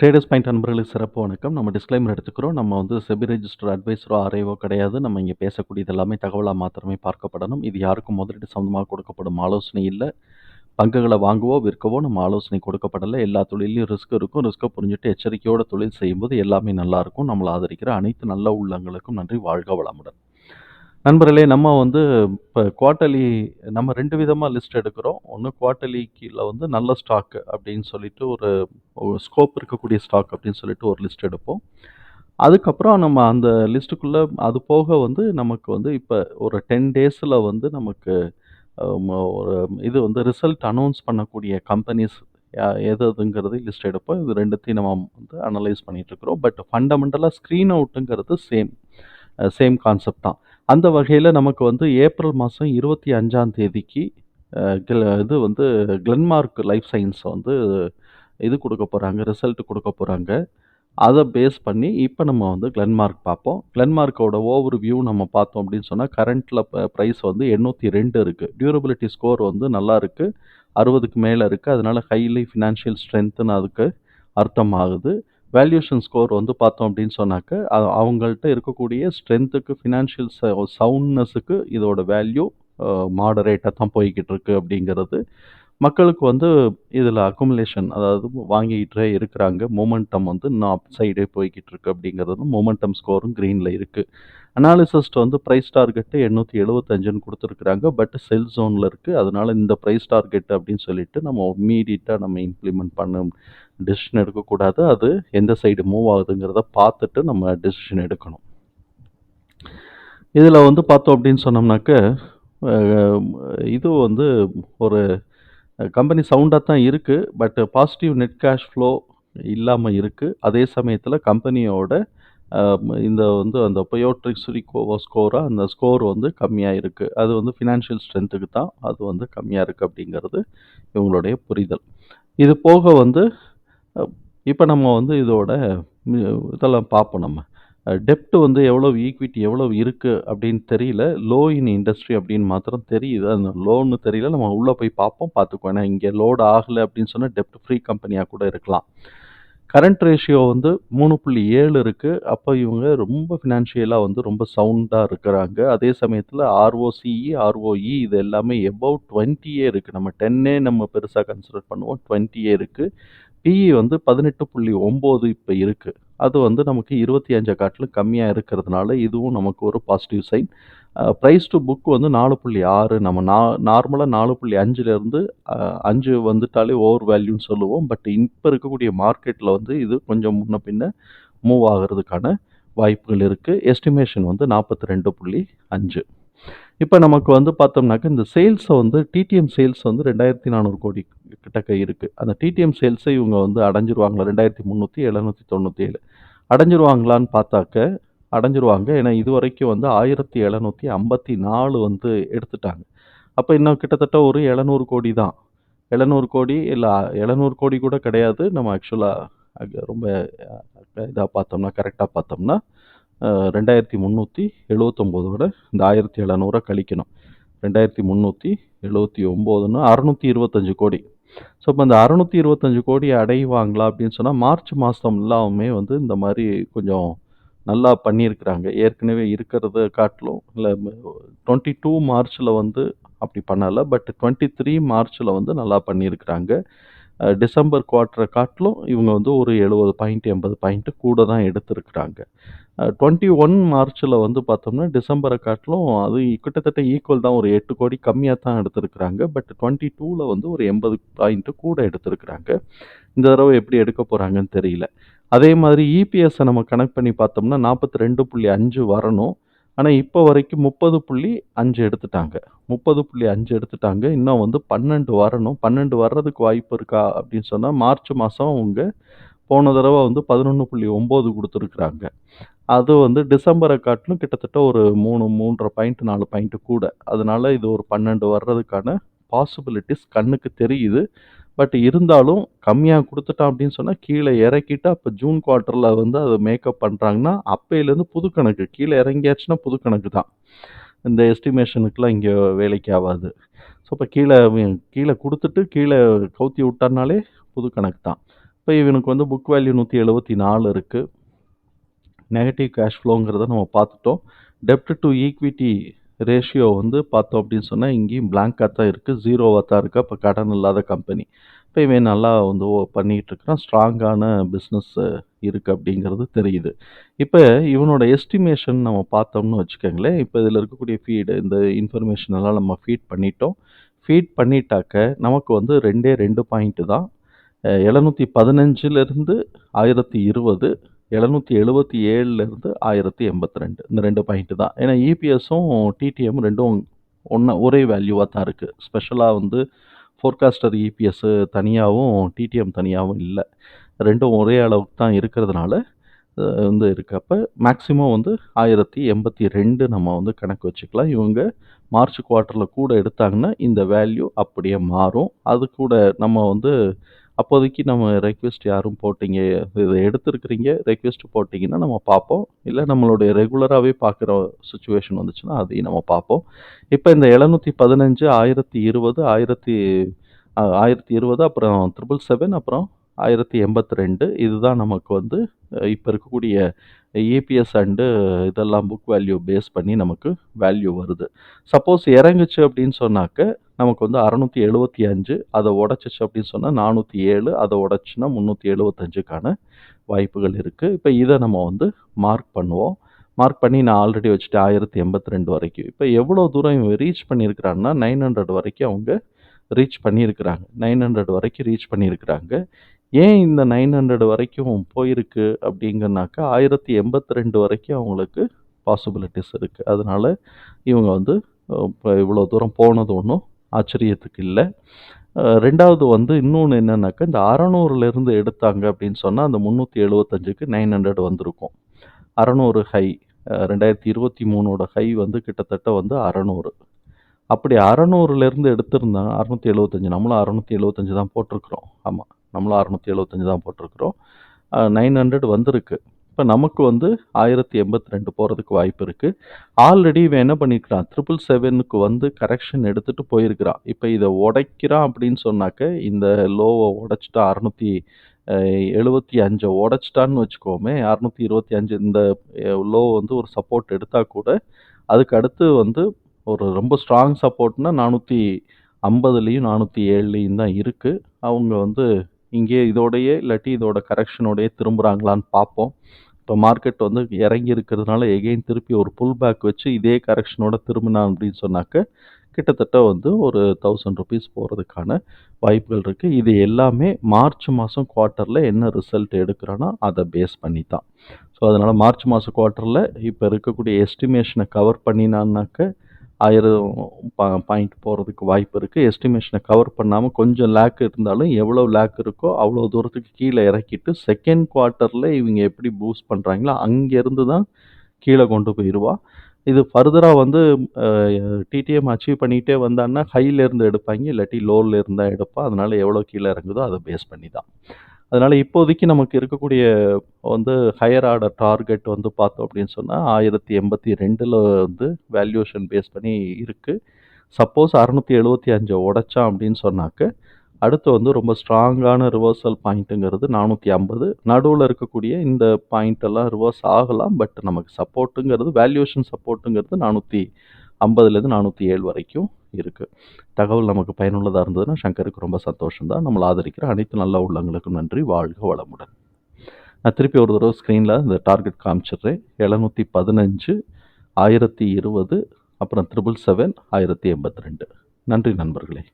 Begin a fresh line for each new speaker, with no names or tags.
Traders point நண்பர்களுக்கு சிறப்பு வணக்கம். நம்ம டிஸ்க்ளைமர் எடுத்துக்கிறோம். நம்ம வந்து செபி ரெஜிஸ்டர் அட்வைஸரோ ஆர்ஐஓ கிடையாது. நம்ம இங்கே பேசக்கூடியது எல்லாமே தகவலாக மாத்திரமே பார்க்கப்படணும். இது யாருக்கும் முதலீடு சம்மந்தமாக கொடுக்கப்படும் ஆலோசனை இல்லை பங்குகளை வாங்கவோ, விற்கவோ நம்ம ஆலோசனை கொடுக்கப்படலை எல்லா தொழிலையும் ரிஸ்க் இருக்கும். ரிஸ்க்கை புரிஞ்சுட்டு எச்சரிக்கையோட தொழில் செய்யும்போது எல்லாமே நல்லாயிருக்கும் நம்மளை ஆதரிக்கிற அனைத்து நல்ல உள்ளங்களுக்கும் நன்றி. வாழ்க வளமுடன். நண்பர்களே, நம்ம வந்து இப்போ குவார்ட்டர்லி நம்ம ரெண்டு விதமாக லிஸ்ட் எடுக்கிறோம். ஒன்று குவார்ட்டர்லி கீழே வந்து நல்ல ஸ்டாக் அப்படின்னு சொல்லிட்டு ஒரு ஒரு ஸ்கோப் இருக்கக்கூடிய ஸ்டாக் அப்படின்னு சொல்லிட்டு ஒரு லிஸ்ட் எடுப்போம். அதுக்கப்புறம் நம்ம அந்த லிஸ்ட்டுக்குள்ளே அது போக வந்து நமக்கு வந்து இப்போ ஒரு டென் டேஸில் வந்து நமக்கு ஒரு இது வந்து ரிசல்ட் அனௌன்ஸ் பண்ணக்கூடிய கம்பெனிஸ் ய எது லிஸ்ட் எடுப்போம். இது ரெண்டுத்தையும் நம்ம வந்து அனலைஸ் பண்ணிகிட்ருக்குறோம் பட் ஃபண்டமெண்டலாக ஸ்க்ரீன் அவுட்டுங்கிறது சேம் சேம் கான்செப்ட் தான். அந்த வகையில் நமக்கு வந்து ஏப்ரல் மாதம் இருபத்தி அஞ்சாம் தேதிக்கு இது வந்து கிளென்மார்க் லைஃப் சயின்ஸ் வந்து இது கொடுக்க போகிறாங்க ரிசல்ட் கொடுக்க போகிறாங்க அதை பேஸ் பண்ணி இப்போ நம்ம வந்து கிளென்மார்க் பார்ப்போம். கிளென்மார்க்கோட ஓவர் வியூ நம்ம பார்த்தோம் அப்படின்னு சொன்னால் கரண்ட்டில் ப்ரைஸ் வந்து வந்து 802 இருக்கு. டியூரபிலிட்டி ஸ்கோர் வந்து நல்லா இருக்குது அறுபதுக்கு மேலே இருக்குது அதனால ஹைலி ஃபினான்ஷியல் ஸ்ட்ரென்த்துன்னு அதுக்கு அர்த்தம் வேல்யூஷன் ஸ்கோர் வந்து பார்த்தோம் அப்படின்னு சொன்னாக்க, அவங்கள்ட்ட இருக்கக்கூடிய ஸ்ட்ரென்த்துக்கு ஃபினான்ஷியல் ச இதோட வேல்யூ மாடரேட்டாக தான் போய்கிட்டு இருக்கு அப்படிங்கிறது. மக்களுக்கு வந்து இதில் அக்குமுலேஷன் அதாவது வாங்கிக்கிட்டே இருக்கிறாங்க. மொமெண்டம் வந்து இன்னும் அப் சைடே போய்கிட்டு இருக்கு அப்படிங்கிறது மொமெண்டம் ஸ்கோரும் க்ரீனில் இருக்குது அனாலிசிஸ்ட் வந்து ப்ரைஸ் டார்கெட்டு எண்ணூற்றி எழுபத்தஞ்சுன்னு கொடுத்துருக்குறாங்க பட் செல் ஜோனில் இருக்குது அதனால் இந்த ப்ரைஸ் டார்கெட் அப்படின்னு சொல்லிட்டு நம்ம இம்மீடியட்டாக நம்ம இம்ப்ளிமெண்ட் பண்ண டெசிஷன் எடுக்கக்கூடாது. அது எந்த சைடு மூவ் ஆகுதுங்கிறத பார்த்துட்டு நம்ம டெசிஷன் எடுக்கணும். இதில் வந்து பார்த்தோம் அப்படின்னு சொன்னோம்னாக்க, இது வந்து ஒரு கம்பெனி சவுண்டாக தான் இருக்குது but positive net cash flow இல்லாமல் இருக்குது அதே சமயத்தில் கம்பெனியோட இந்த வந்து அந்த பயோட்ரிக்ஸ் ரிகோவா ஸ்கோரா அந்த ஸ்கோர் வந்து கம்மியாக இருக்குது அது வந்து ஃபினான்ஷியல் ஸ்ட்ரென்த்துக்கு தான் அது வந்து கம்மியாக இருக்குது அப்படிங்கிறது இவங்களுடைய புரிதல். இது போக வந்து இப்போ நம்ம வந்து இதோட இதெல்லாம் பார்ப்போம் நம்ம. டெப்ட் வந்து எவ்வளவு ஈக்விட்டி எவ்வளவு இருக்குது அப்படின்னு தெரியல. லோ இன் இண்டஸ்ட்ரி அப்படின்னு மாத்திரம் தெரியுது. அந்த லோன்னு தெரியல. நம்ம உள்ளே போய் பார்ப்போம். பார்த்துக்குவோம். ஏன்னா இங்கே லோடு ஆகலை அப்படின்னு சொன்னால் டெப்ட் ஃப்ரீ கம்பெனியாக கூட இருக்கலாம். கரண்ட் ரேஷியோ வந்து மூணு புள்ளி ஏழு இருக்குது அப்போ இவங்க ரொம்ப ஃபினான்ஷியலாக வந்து ரொம்ப சவுண்டாக இருக்கிறாங்க. அதே சமயத்தில் ஆர்ஓசிஇ, ஆர்ஓஇ இது எல்லாமே எபோவ் 20ஏ இருக்கு. நம்ம 10ஏ நம்ம பெருசாக கன்சிடர் பண்ணுவோம். டுவெண்ட்டியே இருக்குது பிஇ வந்து பதினெட்டு புள்ளி ஒம்பது இப்போ இருக்குது அது வந்து நமக்கு 25 காட்டிலும் கம்மியாக இருக்கிறதுனால, இதுவும் நமக்கு ஒரு positive sign. Price to to book வந்து 4.6 நம்ம நா நார்மலாக நாலு புள்ளி அஞ்சுலேருந்து அஞ்சு வந்துட்டாலே ஓவர் வேல்யூன்னு சொல்லுவோம். பட் இப்போ இருக்கக்கூடிய மார்க்கெட்டில் வந்து இது கொஞ்சம் முன்ன பின்ன மூவ் ஆகுறதுக்கான வாய்ப்புகள் இருக்குது எஸ்டிமேஷன் வந்து நாற்பத்தி ரெண்டு புள்ளி அஞ்சு இப்போ நமக்கு வந்து பார்த்தோம்னாக்க, இந்த சேல்ஸை வந்து டிடிஎம் சேல்ஸ் வந்து 2400 கோடி கிட்டக்க இருக்குது அந்த டிடிஎம் சேல்ஸை இவங்க வந்து அடைஞ்சிருவாங்களா? 2397 அடைஞ்சிருவாங்களான்னு பார்த்தாக்க, அடைஞ்சிருவாங்க. ஏன்னா இதுவரைக்கும் வந்து 1754 வந்து எடுத்துட்டாங்க. அப்ப இன்னும் கிட்டத்தட்ட ஒரு 700 கோடி தான். 700 கோடி இல்ல 700 கோடி கூட கிடையாது. நம்ம ஆக்சுவலா அங்க ரொம்ப அ இதா பார்த்தோம்னா, கரெக்ட்டா பார்த்தோம்னா, அ 2379ஓட இந்த 1700 கழிக்கணும். 2379ன்னா 625 கோடி. ஸோ, இப்போ இந்த 625 கோடி அடைவாங்களா அப்படின்னு சொன்னா, மார்ச் மாசம் எல்லாமே வந்து இந்த மாரி கொஞ்சம் நல்லா பண்ணியிருக்கிறாங்க. ஏற்கனவே இருக்கிறத காட்டிலும் இல்லை டுவெண்ட்டி டூ மார்ச்சில் வந்து அப்படி பண்ணலை பட் டுவெண்ட்டி த்ரீ மார்ச்சில் வந்து நல்லா பண்ணியிருக்கிறாங்க. டிசம்பர் குவார்ட்டரை காட்டிலும் இவங்க வந்து ஒரு 70 பாயிண்ட் 80 பாயிண்ட் கூட தான் எடுத்திருக்கிறாங்க. டுவெண்ட்டி ஒன் மார்ச்சில் வந்து பார்த்தோம்னா, டிசம்பரை காட்டிலும் அது கிட்டத்தட்ட ஈக்குவல் தான். ஒரு எட்டு கோடி கம்மியாக தான் எடுத்திருக்கிறாங்க. பட் 22ல வந்து ஒரு எண்பது பாயிண்ட்டு கூட எடுத்திருக்கிறாங்க. இந்த தடவை எப்படி எடுக்க போகிறாங்கன்னு தெரியல. அதே மாதிரி இபிஎஸ்ஸை நம்ம கனெக்ட் பண்ணி பார்த்தோம்னா, 42.5 வரணும். ஆனால் இப்போ வரைக்கும் 30.5 எடுத்துட்டாங்க. 30.5 எடுத்துட்டாங்க. இன்னும் வந்து 12 வரணும். 12 வர்றதுக்கு வாய்ப்பு இருக்கா அப்படின்னு சொன்னால் மார்ச் மாதம் அவங்க போன தடவை வந்து பதினொன்று புள்ளி ஒம்பது கொடுத்துருக்குறாங்க அது வந்து டிசம்பரை காட்டிலும் கிட்டத்தட்ட ஒரு 3, 3 1/2 பாயிண்ட் நாலு பாயிண்ட்டு கூட. அதனால இது ஒரு 12 வர்றதுக்கான பாசிபிலிட்டிஸ் கண்ணுக்கு தெரியுது. பட் இருந்தாலும் கம்மியாக கொடுத்துட்டான் அப்படின்னு சொன்னால் கீழே இறக்கிட்டு அப்போ ஜூன் குவார்ட்டரில் வந்து அதை மேக்கப் பண்ணுறாங்கன்னா அப்பையிலேருந்து புது கணக்கு. கீழே இறங்கியாச்சுன்னா புது கணக்கு தான். இந்த எஸ்டிமேஷனுக்குலாம் இங்கே வேலைக்கு ஆகாது ஸோ, இப்போ கீழே கீழே கொடுத்துட்டு கீழே கவுத்தி விட்டானாலே புது கணக்கு தான். இப்போ இவனுக்கு வந்து புக் வேல்யூ நூற்றி எழுபத்தி நாலு இருக்குது நெகட்டிவ் கேஷ் ஃப்ளோங்கிறத நம்ம பார்த்துட்டோம் டெப்ட் டு ஈக்விட்டி ரேஷியோ வந்து பார்த்தோம் அப்படின்னு சொன்னால் இங்கேயும் பிளாங்காக தான் இருக்குது ஜீரோவாக தான் இருக்குது அப்போ கடன் இல்லாத கம்பெனி இப்போ இவன் நல்லா வந்து பண்ணிகிட்ருக்குறான் ஸ்ட்ராங்கான பிஸ்னஸ் இருக்குது அப்படிங்கிறது தெரியுது. இப்போ இவனோட எஸ்டிமேஷன் நம்ம பார்த்தோம்னு வச்சுக்கோங்களேன். இப்போ இதில் இருக்கக்கூடிய ஃபீடு இந்த இன்ஃபர்மேஷன் எல்லாம் நம்ம ஃபீட் பண்ணிட்டோம். ஃபீட் பண்ணிட்டாக்க நமக்கு வந்து ரெண்டே ரெண்டு பாயிண்ட்டு தான். எழுநூற்றி பதினஞ்சுலேருந்து ஆயிரத்தி இருபது எழுநூற்றி எழுபத்தி ஏழுலேருந்து ஆயிரத்தி எண்பத்தி ரெண்டு. இந்த ரெண்டு பாயிண்ட்டு தான். ஏன்னா இபிஎஸும் டிடிஎம் ரெண்டும் ஒன்றா ஒரே வேல்யூவாக தான் இருக்குது ஸ்பெஷலாக வந்து ஃபோர்காஸ்டர் இபிஎஸ்ஸு தனியாகவும் டிடிஎம் தனியாகவும் இல்லை. ரெண்டும் ஒரே அளவுக்கு தான் இருக்கிறதுனால வந்து இருக்கப்போ மேக்ஸிமம் வந்து ஆயிரத்தி எண்பத்தி ரெண்டு நம்ம வந்து கணக்கு வச்சுக்கலாம். இவங்க மார்ச் குவார்ட்டரில் கூட எடுத்தாங்கன்னா இந்த வேல்யூ அப்படியே மாறும். அது கூட நம்ம வந்து அப்போதைக்கு நம்ம ரெக்வெஸ்ட் யாரும் போட்டீங்க? இதை எடுத்துருக்கிறீங்க ரெக்வெஸ்ட் போட்டிங்கன்னா நம்ம பார்ப்போம். இல்லை நம்மளுடைய ரெகுலராகவே பார்க்குற சுச்சுவேஷன் வந்துச்சுன்னா அதையும் நம்ம பார்ப்போம். இப்போ இந்த எழுநூற்றி பதினஞ்சு ஆயிரத்தி இருபது ஆயிரத்தி ஆயிரத்தி இருபது அப்புறம் ட்ரிபிள் செவன் அப்புறம் ஆயிரத்தி எண்பத்தி ரெண்டு இதுதான் நமக்கு வந்து இப்போ இருக்கக்கூடிய இபிஎஸ் அண்டு இதெல்லாம் புக் வேல்யூ பேஸ் பண்ணி நமக்கு வேல்யூ வருது. சப்போஸ் இறங்குச்சு அப்படின்னு சொன்னாக்க நமக்கு வந்து அறநூற்றி எழுபத்தி அஞ்சு அதை உடச்சிச்சு அப்படின்னு சொன்னால் நானூற்றி ஏழு அதை உடச்சுன்னா முந்நூற்றி எழுபத்தஞ்சுக்கான வாய்ப்புகள் இருக்குது இப்போ இதை நம்ம வந்து மார்க் பண்ணுவோம். மார்க் பண்ணி நான் ஆல்ரெடி வச்சுட்டு ஆயிரத்தி எண்பத்தி ரெண்டு வரைக்கும். இப்போ எவ்வளோ தூரம் இவன் ரீச் பண்ணியிருக்கிறான்னா நைன் ஹண்ட்ரட் வரைக்கும் அவங்க ரீச் பண்ணியிருக்கிறாங்க. நைன் ஹண்ட்ரட் வரைக்கும் ரீச் பண்ணியிருக்கிறாங்க. ஏன் இந்த நைன் ஹண்ட்ரட் வரைக்கும் போயிருக்கு அப்படிங்கனாக்கா ஆயிரத்தி எண்பத்தி ரெண்டு வரைக்கும் அவங்களுக்கு பாசிபிலிட்டிஸ் இருக்குது அதனால் இவங்க வந்து இப்போ இவ்வளோ தூரம் போனது ஒன்றும் ஆச்சரியத்துக்கு இல்லை. ரெண்டாவது வந்து இன்னொன்று என்னன்னாக்கா இந்த அறநூறுலேருந்து எடுத்தாங்க அப்படின்னு சொன்னால் அந்த முந்நூற்றி எழுபத்தஞ்சுக்கு நைன் ஹண்ட்ரட் வந்திருக்கும். அறநூறு ஹை ரெண்டாயிரத்தி இருபத்தி மூணோட ஹை வந்து கிட்டத்தட்ட வந்து அறநூறு. அப்படி அறநூறுலேருந்து எடுத்திருந்தாங்க அறநூற்றி எழுபத்தஞ்சு நம்மளும் அறநூற்றி எழுபத்தஞ்சு தான் போட்டிருக்குறோம். ஆமாம் நம்மளும் அறநூற்றி எழுபத்தஞ்சு தான் போட்டிருக்கிறோம். நைன் ஹண்ட்ரட் வந்திருக்கு. இப்போ நமக்கு வந்து ஆயிரத்தி எண்பத்தி ரெண்டு போகிறதுக்கு வாய்ப்பு இருக்குது ஆல்ரெடி இவன் என்ன பண்ணியிருக்கிறான் ட்ரிபிள் செவனுக்கு வந்து கரெக்ஷன் எடுத்துகிட்டு போயிருக்கிறான். இப்போ இதை உடைக்கிறான் அப்படின்னு சொன்னாக்க இந்த லோவை உடைச்சிட்டா அறநூற்றி எழுபத்தி அஞ்சை உடைச்சிட்டான்னு வச்சுக்கோமே அறநூற்றி இருபத்தி அஞ்சு இந்த லோ வந்து ஒரு சப்போர்ட் எடுத்தால் கூட அதுக்கு அடுத்து வந்து ஒரு ரொம்ப ஸ்ட்ராங் சப்போர்ட்னா நானூற்றி ஐம்பதுலேயும் நானூற்றி ஏழுலேயும் தான் இருக்குது அவங்க வந்து இங்கே இதோடையே இல்லாட்டி இதோட கரெக்ஷனோடையே திரும்புகிறாங்களான்னு பார்ப்போம். இப்போ மார்க்கெட் வந்து இறங்கி இருக்கிறதுனால எகெயின் திருப்பி ஒரு புல் பேக் வச்சு இதே கரெக்ஷனோட திரும்பினா அப்படின்னு சொன்னாக்க கிட்டத்தட்ட வந்து ஒரு தௌசண்ட் ருபீஸ் போகிறதுக்கான வாய்ப்புகள் இருக்குது இது எல்லாமே மார்ச் மாதம் குவார்ட்டரில் என்ன ரிசல்ட் எடுக்கிறோன்னா அதை பேஸ் பண்ணி தான் ஸோ அதனால் மார்ச் மாதம் குவார்ட்டரில் இப்போ இருக்கக்கூடிய எஸ்டிமேஷனை கவர் பண்ணினான்னாக்க ஆயிரம் பா பாயிண்ட் போகிறதுக்கு வாய்ப்பு இருக்குது எஸ்டிமேஷனை கவர் பண்ணாமல் கொஞ்சம் லேக் இருந்தாலும் எவ்வளோ லேக் இருக்கோ அவ்வளோ தூரத்துக்கு கீழே இறக்கிட்டு செகண்ட் குவார்ட்டரில் இவங்க எப்படி பூஸ்ட் பண்ணுறாங்களோ அங்கேருந்து தான் கீழே கொண்டு போயிடுவா இது ஃபர்தராக வந்து டிடிஎம் அச்சீவ் பண்ணிகிட்டே வந்தான்னா ஹையிலேருந்து எடுப்பாங்க இல்லாட்டி லோவில் இருந்தால் எடுப்பா. அதனால் எவ்வளோ கீழே இறங்குதோ அதை பேஸ் பண்ணி தான் அதனால் இப்போதைக்கு நமக்கு இருக்கக்கூடிய வந்து ஹையர் ஆர்டர் டார்கெட் வந்து பார்த்தோம் அப்படின்னு சொன்னால் ஆயிரத்தி எண்பத்தி ரெண்டில் வந்து வேல்யூஷன் பேஸ் பண்ணி இருக்குது சப்போஸ் அறநூற்றி எழுபத்தி அஞ்சை உடைச்சான் அப்படின்னு சொன்னாக்க அடுத்து வந்து ரொம்ப ஸ்ட்ராங்கான ரிவர்சல் பாயிண்ட்டுங்கிறது நானூற்றி ஐம்பது. நடுவில் இருக்கக்கூடிய இந்த பாயிண்ட்டெல்லாம் ரிவர்ஸ் ஆகலாம் பட் நமக்கு சப்போர்ட்டுங்கிறது வேல்யூஷன் சப்போர்ட்டுங்கிறது நானூற்றி ஐம்பதுலேருந்து நானூற்றி ஏழு வரைக்கும். இருக்குது தகவல் நமக்கு பயனுள்ளதாக இருந்ததுன்னா சங்கருக்கு ரொம்ப சந்தோஷம் தான் நம்மளை ஆதரிக்கிற அனைத்து நல்ல உள்ளங்களுக்கும் நன்றி. வாழ்க வளமுடன். நான் திருப்பி ஒரு தடவை ஸ்க்ரீனில் இந்த டார்கெட் காமிச்சிடுறேன். எழுநூற்றி பதினஞ்சு ஆயிரத்தி இருபது அப்புறம் ட்ரிபிள் செவன் ஆயிரத்தி எண்பத்தி ரெண்டு. நன்றி நண்பர்களே.